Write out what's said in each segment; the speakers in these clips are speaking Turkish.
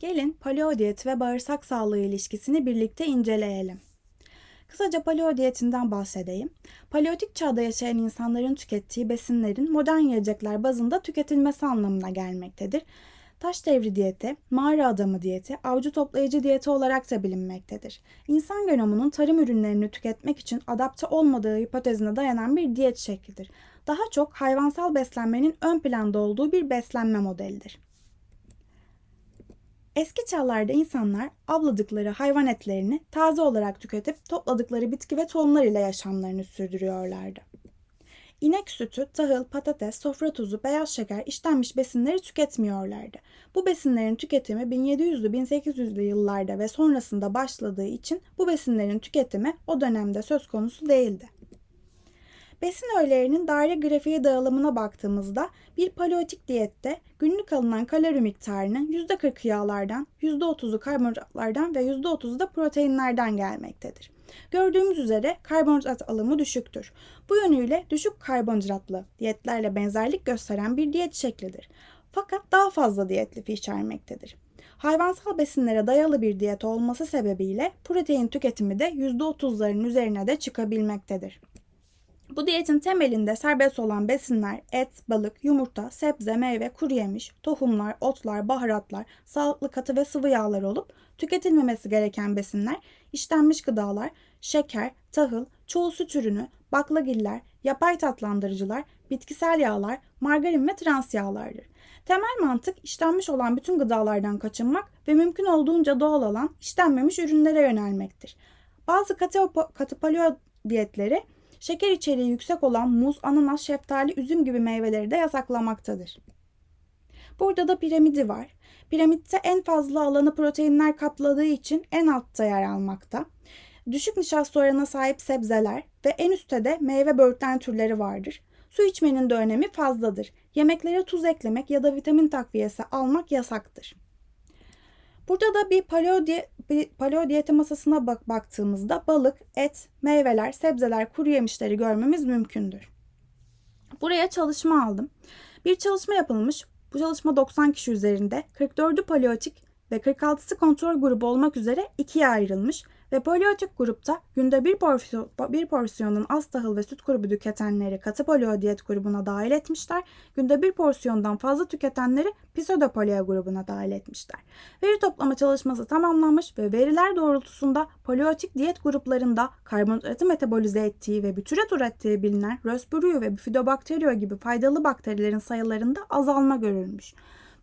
Gelin paleo diyet ve bağırsak sağlığı ilişkisini birlikte inceleyelim. Kısaca paleo diyetinden bahsedeyim. Paleolitik çağda yaşayan insanların tükettiği besinlerin modern yiyecekler bazında tüketilmesi anlamına gelmektedir. Taş devri diyeti, mağara adamı diyeti, avcı toplayıcı diyeti olarak da bilinmektedir. İnsan genomunun tarım ürünlerini tüketmek için adapte olmadığı hipotezine dayanan bir diyet şeklidir. Daha çok hayvansal beslenmenin ön planda olduğu bir beslenme modelidir. Eski çağlarda insanlar avladıkları hayvan etlerini taze olarak tüketip topladıkları bitki ve tohumlar ile yaşamlarını sürdürüyorlardı. İnek sütü, tahıl, patates, sofra tuzu, beyaz şeker, işlenmiş besinleri tüketmiyorlardı. Bu besinlerin tüketimi 1700'lü 1800'lü yıllarda ve sonrasında başladığı için bu besinlerin tüketimi o dönemde söz konusu değildi. Besin öğelerinin daire grafiği dağılımına baktığımızda bir paleolitik diyette günlük alınan kalori miktarının %40'ı yağlardan, %30'u karbonhidratlardan ve %30'u da proteinlerden gelmektedir. Gördüğümüz üzere karbonhidrat alımı düşüktür. Bu yönüyle düşük karbonhidratlı diyetlerle benzerlik gösteren bir diyet şeklidir. Fakat daha fazla diyet lifi içermektedir. Hayvansal besinlere dayalı bir diyet olması sebebiyle protein tüketimi de %30'ların üzerine de çıkabilmektedir. Bu diyetin temelinde serbest olan besinler et, balık, yumurta, sebze, meyve, kuru yemiş, tohumlar, otlar, baharatlar, sağlıklı katı ve sıvı yağlar olup tüketilmemesi gereken besinler işlenmiş gıdalar, şeker, tahıl, çoğu süt ürünü, baklagiller, yapay tatlandırıcılar, bitkisel yağlar, margarin ve trans yağlardır. Temel mantık işlenmiş olan bütün gıdalardan kaçınmak ve mümkün olduğunca doğal olan işlenmemiş ürünlere yönelmektir. Bazı katı, katı paleo diyetleri şeker içeriği yüksek olan muz, ananas, şeftali, üzüm gibi meyveleri de yasaklamaktadır. Burada da piramidi var. Piramitte en fazla alanı proteinler kapladığı için en altta yer almakta. Düşük nişasta oranına sahip sebzeler ve en üstte de meyve böğürtlen türleri vardır. Su içmenin de önemi fazladır. Yemeklere tuz eklemek ya da vitamin takviyesi almak yasaktır. Burada da bir paleo, bir paleo diyeti masasına bak baktığımızda balık, et, meyveler, sebzeler, kuru yemişleri görmemiz mümkündür. Buraya çalışma aldım. Bir çalışma yapılmış. Bu çalışma 90 kişi üzerinde 44'ü paleotik ve 46'sı kontrol grubu olmak üzere ikiye ayrılmış ve poliotik grupta günde bir, porsiyon, bir porsiyonun az tahıl ve süt grubu tüketenleri katı polio diyet grubuna dahil etmişler. Günde bir porsiyondan fazla tüketenleri pseudopolio grubuna dahil etmişler. Veri toplama çalışması tamamlanmış ve veriler doğrultusunda poliotik diyet gruplarında karbonhidratı metabolize ettiği ve bütüret ürettiği bilinen Rösbürüyü ve Bifidobakteriyo gibi faydalı bakterilerin sayılarında azalma görülmüş.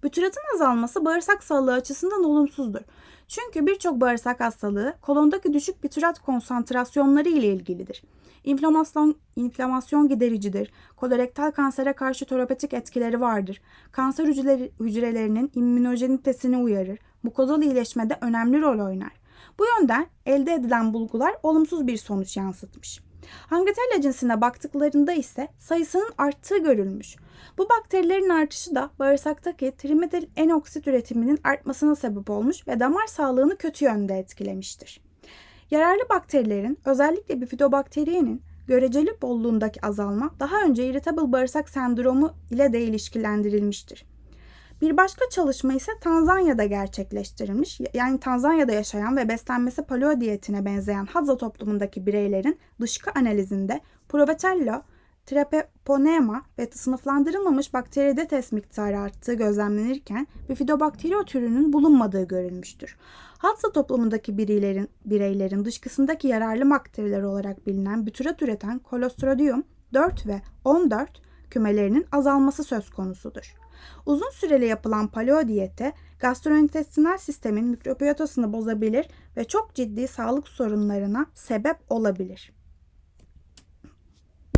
Bütüratın azalması bağırsak sağlığı açısından olumsuzdur. Çünkü birçok bağırsak hastalığı kolondaki düşük bütürat konsantrasyonları ile ilgilidir. İnflamasyon, inflamasyon gidericidir. Kolorektal kansere karşı terapetik etkileri vardır. Kanser hücreleri, hücrelerinin immünojenitesini uyarır. Mukozal iyileşmede önemli rol oynar. Bu yönden elde edilen bulgular olumsuz bir sonuç yansıtmış. Hangetella cinsine baktıklarında ise sayısının arttığı görülmüş. Bu bakterilerin artışı da bağırsaktaki trimetil enoksit üretiminin artmasına sebep olmuş ve damar sağlığını kötü yönde etkilemiştir. Yararlı bakterilerin özellikle bifidobakteriyenin göreceli bolluğundaki azalma daha önce irritable bağırsak sendromu ile de ilişkilendirilmiştir. Bir başka çalışma ise Tanzanya'da gerçekleştirilmiş. Yani Tanzanya'da yaşayan ve beslenmesi paleo diyetine benzeyen Hadza toplumundaki bireylerin dışkı analizinde Provatello, Treponema ve sınıflandırılmamış bakteride test miktarı arttığı gözlemlenirken bifidobakteriyo türünün bulunmadığı görülmüştür. Hadza toplumundaki bireylerin, bireylerin dışkısındaki yararlı bakteriler olarak bilinen bütürat üreten Clostridium 4 ve 14 kümelerinin azalması söz konusudur. Uzun süreli yapılan paleo diyete gastrointestinal sistemin mikrobiyotasını bozabilir ve çok ciddi sağlık sorunlarına sebep olabilir.